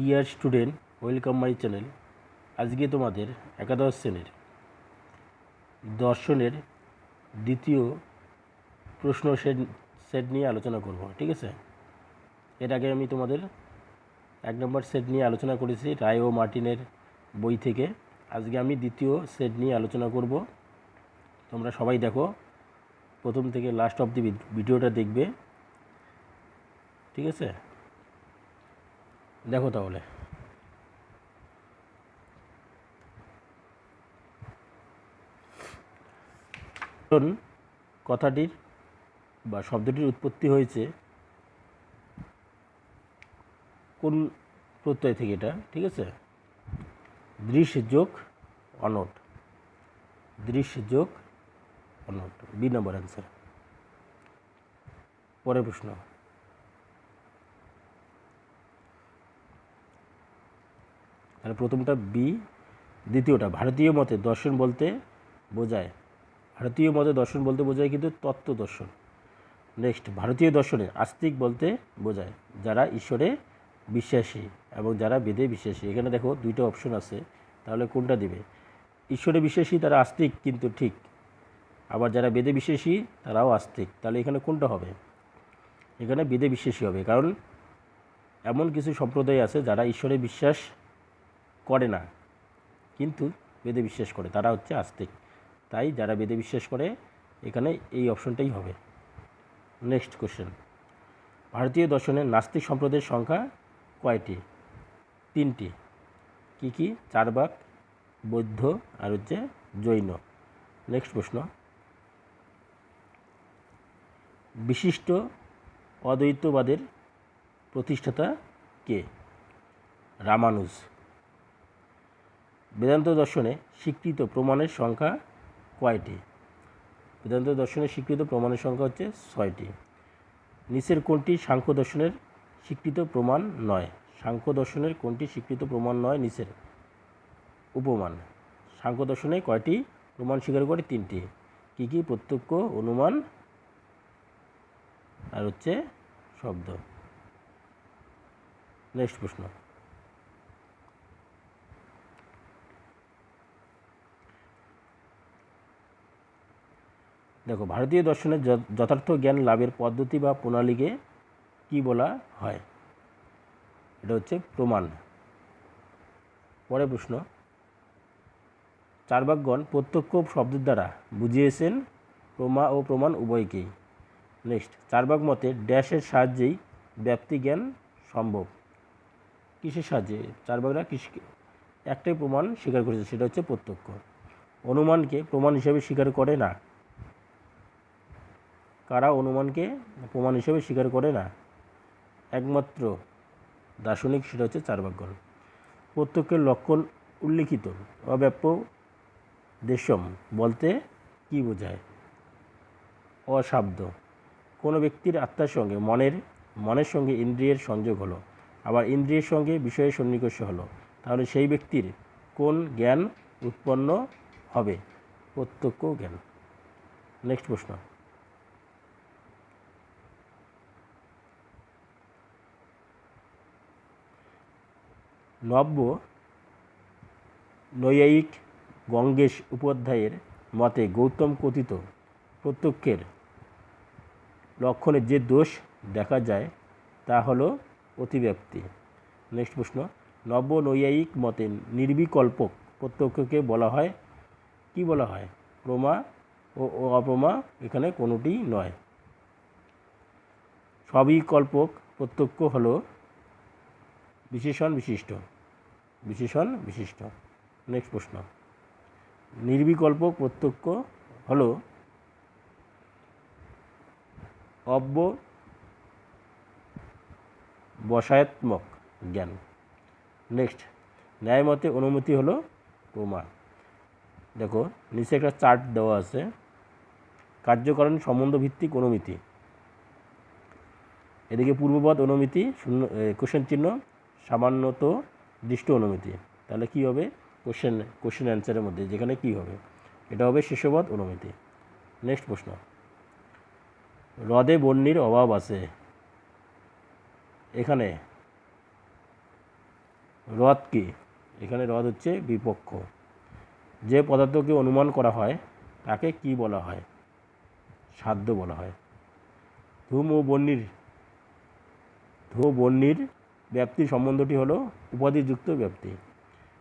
Dear student welcome my channel আজকে তোমাদের একাদশ শ্রেণির দর্শনের দ্বিতীয় প্রশ্ন সেট সেট নিয়ে আলোচনা করব, ঠিক আছে? এর আগে আমি তোমাদের এক নম্বর সেট নিয়ে আলোচনা করেছি রায় ও মার্টিনের বই থেকে। আজকে আমি দ্বিতীয় সেট নিয়ে আলোচনা করব। তোমরা সবাই দেখো, প্রথম থেকে লাস্ট অব দি ভিডিওটা দেখবে, ঠিক আছে? দেখো তাহলে। কথাটির বা শব্দটির উৎপত্তি হয়েছে কোন প্রত্যয় থেকে এটা, ঠিক আছে? দৃশ্য যোগ অনট। দৃশ্য যোগ অনট। বি নম্বর অ্যান্সার পরের প্রশ্ন। তাহলে প্রথমটা বি দ্বিতীয়টা ভারতীয় মতে দর্শন বলতে বোঝায়। ভারতীয় মতে দর্শন বলতে বোঝায় কিন্তু তত্ত্ব দর্শন। নেক্সট ভারতীয় দর্শনে আস্তিক বলতে বোঝায়, যারা ঈশ্বরে বিশ্বাসী এবং যারা বেদে বিশ্বাসী। এখানে দেখো দুইটা অপশন আছে, তাহলে কোনটা দিবে? ঈশ্বরে বিশ্বাসী, তারা আস্তিক কিন্তু ঠিক। আবার যারা বেদে বিশ্বাসী, তারাও আস্তিক। তাহলে এখানে কোনটা হবে? এখানে বেদে বিশ্বাসী হবে, কারণ এমন কিছু সম্প্রদায় আছে যারা ঈশ্বরে বিশ্বাস করে না। কিন্তু বেদে বিশ্বাস করে, তারা হচ্ছে আস্তিক তাই যারা বেদে বিশ্বাস করে, এখানে এই অপশনটাই হবে। নেক্সট কোশ্চেন ভারতীয় দর্শনে নাস্তিক সম্প্রদায়ের সংখ্যা কয়টি? তিনটি। কি কি? চারবাক, বৌদ্ধ আর হচ্ছে জৈন। নেক্সট প্রশ্ন. বিশিষ্ট অদ্বৈতবাদের প্রতিষ্ঠাতা কে? রামানুজ। বেদান্ত দর্শনে স্বীকৃত প্রমাণের সংখ্যা কয়টি? বেদান্ত দর্শনে স্বীকৃত প্রমাণের সংখ্যা হচ্ছে ছয়টি। নিচের কোনটি সাংখ্য দর্শনের স্বীকৃত প্রমাণ নয়? সাংখ্য দর্শনের কোনটি স্বীকৃত প্রমাণ নয়? নিচের উপমান। সাংখ্য দর্শনে কয়টি প্রমাণ স্বীকার করে? তিনটি। কী কী? প্রত্যক্ষ, অনুমান আর হচ্ছে শব্দ। নেক্সট প্রশ্ন। দেখো, ভারতীয় দর্শনের যথার্থ জ্ঞান লাভের পদ্ধতি বা প্রণালীকে কি বলা হয়? এটা হচ্ছে প্রমাণ। পরে প্রশ্ন। চারবাকগণ প্রত্যক্ষ শব্দের দ্বারা বুঝিয়েছেন প্রমা ও প্রমাণ উভয়কেই। নেক্সট চারবাক মতে ড্যাশের সাহায্যেই ব্যাপ্তি জ্ঞান সম্ভব। কিসের সাহায্যে? চারবাকরা কৃষি একটাই প্রমাণ স্বীকার করেছে, সেটা হচ্ছে প্রত্যক্ষ। অনুমানকে প্রমাণ হিসেবে স্বীকার করে না। কারা অনুমানকে প্রমাণ হিসেবে স্বীকার করে না? একমাত্র দার্শনিক সেটা হচ্ছে চারবাকগণ প্রত্যক্ষের লক্ষণ উল্লিখিত। অব্যাপ্য দেশম বলতে কি বোঝায়? অশাব্দ। কোনো ব্যক্তির আত্মার সঙ্গে মনের মনের সঙ্গে ইন্দ্রিয়ের সংযোগ হলো। আবার ইন্দ্রিয়ের সঙ্গে বিষয়ের সন্নিকর্ষ হলো। তাহলে সেই ব্যক্তির কোন জ্ঞান উৎপন্ন হবে? প্রত্যক্ষ জ্ঞান। নেক্সট প্রশ্ন। নব্য নৈয়ায়িক গঙ্গেশ উপাধ্যায়ের মতে গৌতম কথিত প্রত্যক্ষের লক্ষণে যে দোষ দেখা যায় তা হলো অতিব্যাপ্তি নেক্সট প্রশ্ন, নব্য নৈয়ায়িক মতে নির্বিকল্পক প্রত্যক্ষকে বলা হয়? কি বলা হয়? প্রমা ও অপ্রমা এখানে কোনোটিই নয়। সবিকল্পক প্রত্যক্ষ হলো বিশেষণ বিশিষ্ট। বিশেষণ, বিশিষ্ট। নেক্সট প্রশ্ন। নির্বিকল্প প্রত্যক্ষ হল অব্য বসায়াত্মক জ্ঞান। নেক্সট। ন্যায়মতে অনুমতি হলো প্রমা দেখো, নিচে একটা চার্ট দেওয়া আছে। কার্যকরণ সম্বন্ধ ভিত্তিক অনুমিতি। এদিকে পূর্বপদ অনুমিতি শূন্য কোশ্চেন চিহ্ন সামান্যত দৃষ্ট অনুমিতি। তাহলে কি হবে? কোশ্চেন কোশ্চেন অ্যান্সারের মধ্যে, যেখানে কি হবে? এটা হবে শেষপদ অনুমিতি। নেক্সট প্রশ্ন। হ্রদে বন্যির অভাব আছে। এখানে হ্রদ কি? এখানে হ্রদ হচ্ছে বিপক্ষ। যে পদার্থকে অনুমান করা হয়, তাকে কি বলা হয়? সাধ্য বলা হয়। ধূম ও বন্যির ধূ বন্যির ব্যাপ্তির সম্বন্ধটি হলো উপাধিযুক্ত ব্যাপ্তি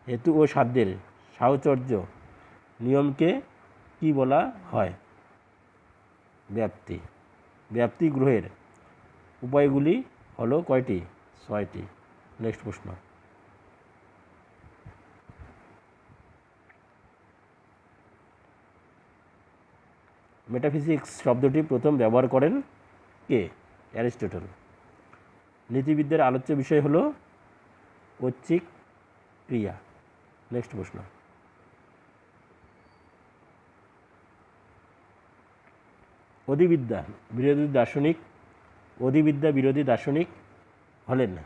হেতু ও সাধ্যের সাহচর্য নিয়মকে কি বলা হয়? ব্যাপ্তি ব্যাপ্তি গ্রহের উপায়গুলি হলো কয়টি? ছয়টি। নেক্সট প্রশ্ন। মেটাফিজিক্স শব্দটি প্রথম ব্যবহার করেন কে? অ্যারিস্টটল। নীতিবিদ্যার আলোচ্য বিষয় হলো ঐচ্ছিক ক্রিয়া। নেক্সট প্রশ্ন। অধিবিদ্যা বিরোধী দার্শনিক, অধিবিদ্যা বিরোধী দার্শনিক হলেন না।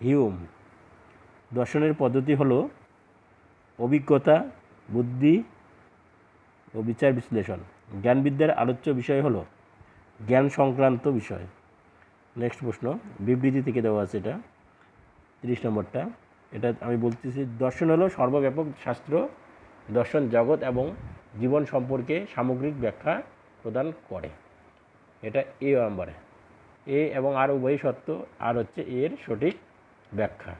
হিউম দর্শনের পদ্ধতি হলো অভিজ্ঞতা, বুদ্ধি ও বিচার বিশ্লেষণ। জ্ঞানবিদ্যার আলোচ্য বিষয় হলো জ্ঞান সংক্রান্ত বিষয়। নেক্সট প্রশ্ন, বিবৃতি থেকে দেওয়া আছে এটা, তিরিশ নম্বরটা। এটা আমি বলতেছি, দর্শন হলো সর্বব্যাপক শাস্ত্র, দর্শন জগৎ এবং জীবন সম্পর্কে সামগ্রিক ব্যাখ্যা প্রদান করে। এটা এ নম্বরে। এ এবং আর উভয়ই সত্য, আর হচ্ছে এর সঠিক ব্যাখ্যা।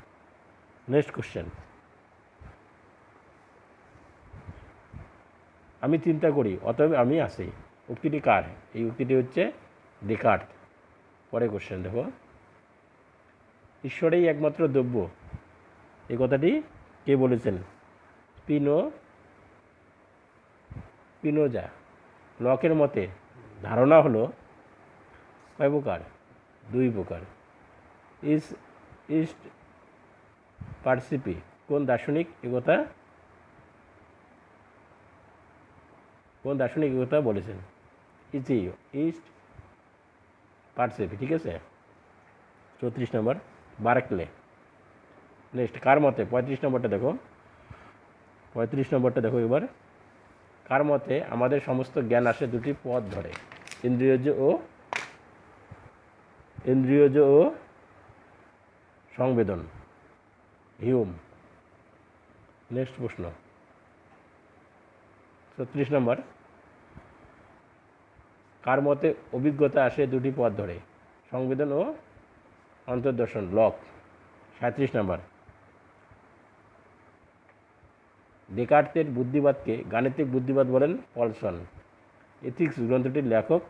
Next question. আমি চিন্তা করি, অতএব আমি আসি উক্তিটি কার? এই উক্তিটি হচ্ছে ডেকার্ট। পরে কোশ্চেন দেখো। ঈশ্বরেই একমাত্র দ্রব্য। এই কথাটি কে বলেছেন? পিনো, পিনোজা। লকের মতে ধারণা হলো কয় প্রকার? দুই প্রকার। ইস, ইস্ট পার্সিপি, কোন দার্শনিক একথা, কোন দার্শনিক একথা বলেছেন? ইজি ইস্ট পার্সিপি, ঠিক আছে? চৌত্রিশ নম্বর বারাকলে নেক্সট কার মতে? পঁয়ত্রিশ নম্বরটা দেখো। পঁয়ত্রিশ নম্বরটা দেখো এবার। কার মতে আমাদের সমস্ত জ্ঞান আসে দুটি পথ ধরে? ইন্দ্রিয়জ ও ইন্দ্রিয়জ ও সংবেদন। হিউম। নেক্সট প্রশ্ন। ছত্রিশ নম্বর। কার মতে অভিজ্ঞতা আসে দুটি পথ ধরে? সংবেদন ও অন্তর্দর্শন, লক। সাঁত্রিশ নম্বর। ডেকার্তের বুদ্ধিবাদকে গাণিতিক বুদ্ধিবাদ বলেন পলসন। এথিক্স গ্রন্থটির লেখক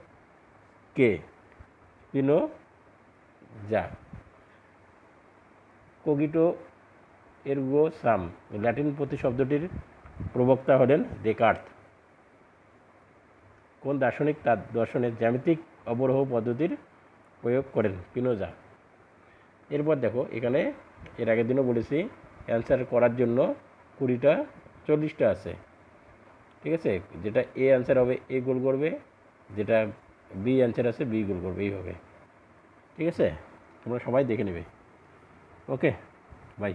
কে? পিনো যা কোগিটো এরগো সাম। ল্যাটিন প্রতিশব্দটির প্রবক্তা হলেন ডেকার্ত কোন দার্শনিক তার দর্শনের জ্যামিতিক অবরোহ পদ্ধতির প্রয়োগ করেন? পিনোজা এরপর দেখো, এখানে এর আগের দিনও বলেছি, অ্যান্সার করার জন্য কুড়িটা, চল্লিশটা আছে। ঠিক আছে? যেটা এ অ্যান্সার হবে, এ গোল করবে, যেটা বি অ্যান্সার আছে, বি গোল করবে এইভাবে ঠিক আছে? তোমরা সবাই দেখে নেবে। Okay, bye.